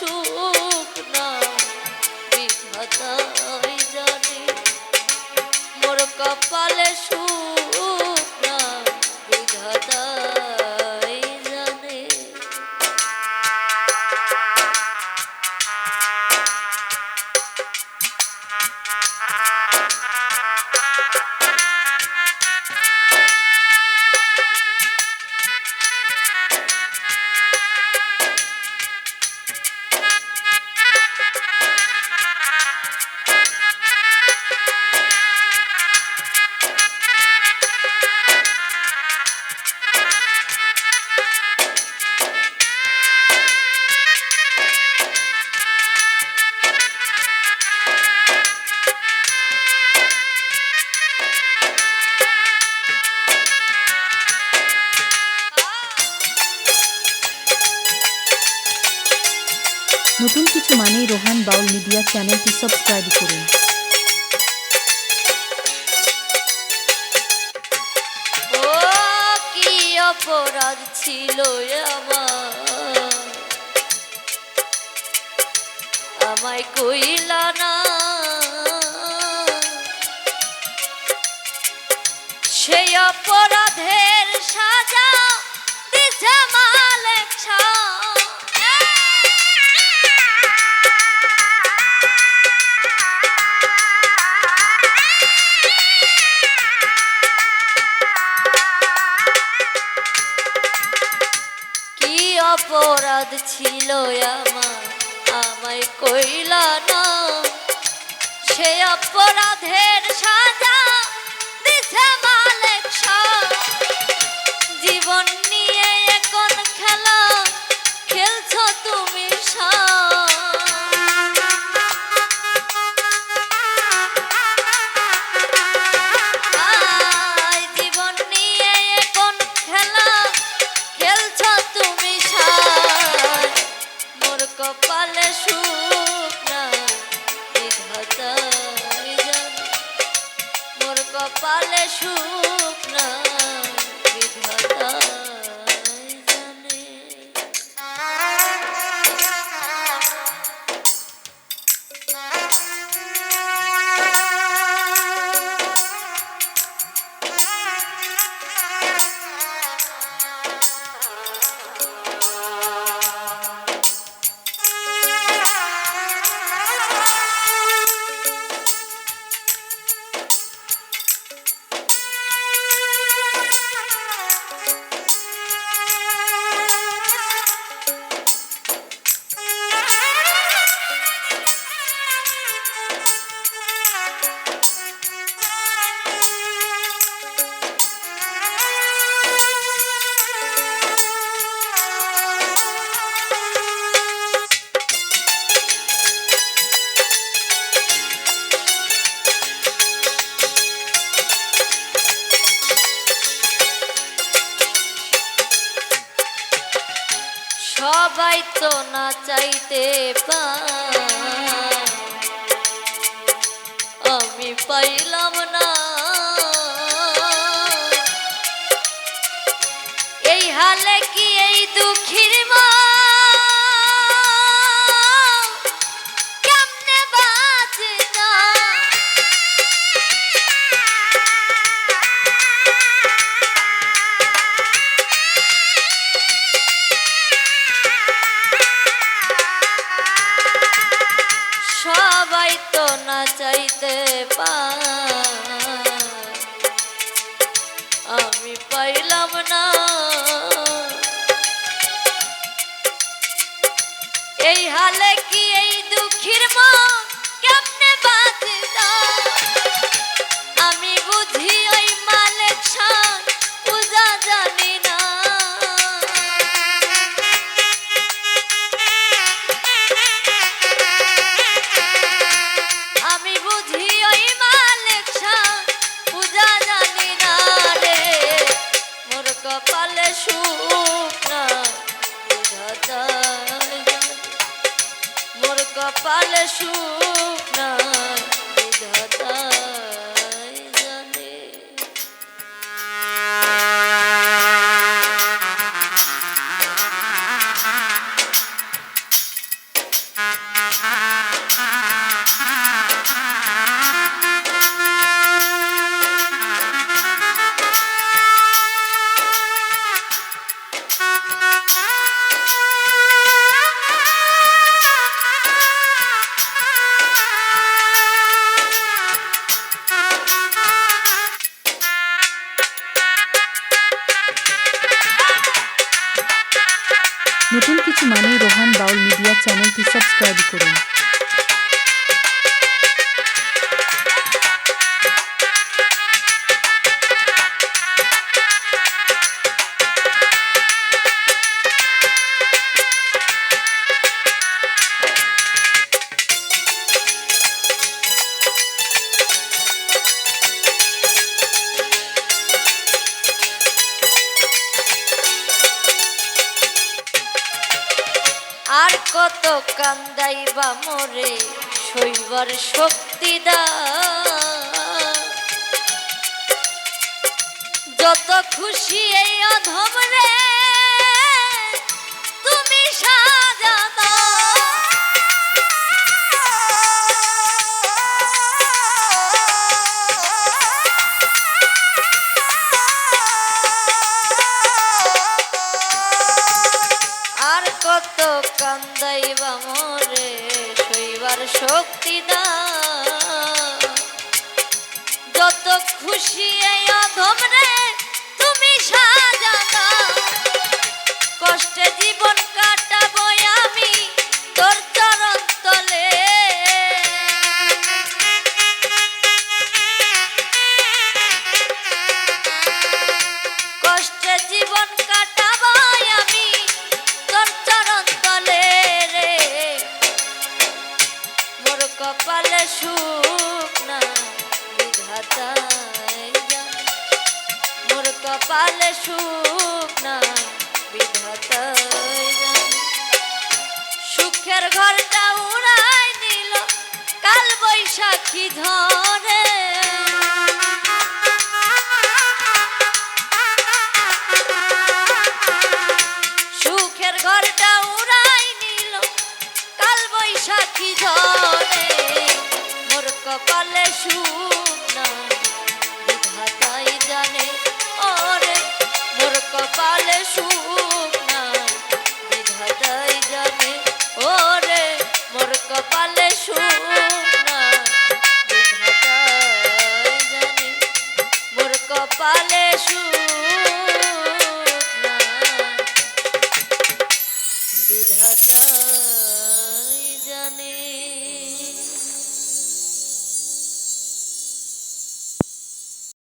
সুখ না বিধাতাই জানে। মোর কপালে সুখ না বিধাতাই জানে। নতুন কিছু মানেই রোহান বাউল মিডিয়া চ্যানেলটি সাবস্ক্রাইব করুন। অপরাধ ছিল আমার? আমায় কইলা না? সেই অপরাধের সাজা দিছে মালেক কি ছিল আমার আমায় কইলা না সে অপরাধের সাজা দিছে মালিক। জীবন কপালে সুখ না চাইতে আমি পাইলাম না। এই হালে কি এই দুঃখীর মা আমি পাইলাম না। এই হালে কি এই দুঃখীর মন কেমনে বাঁচে? আমি বুঝি ওই মালিক শান পূজা জানি কপালে সুখ চ্যানেলটি সাবস্ক্রাইব কান্দাইবা মরে শৈবার শক্তি দা যত খুশি এই অধম রে কত কান্দাইবা মোরে শৈবার শক্তি দা। যত খুশি এই অধম রে কপালে সুখের ঘরটা উড়াই কাল বৈশাখী ধরে সুখের ঘরটা উড়াই কাল বৈশাখী সুখ কপালে সুখ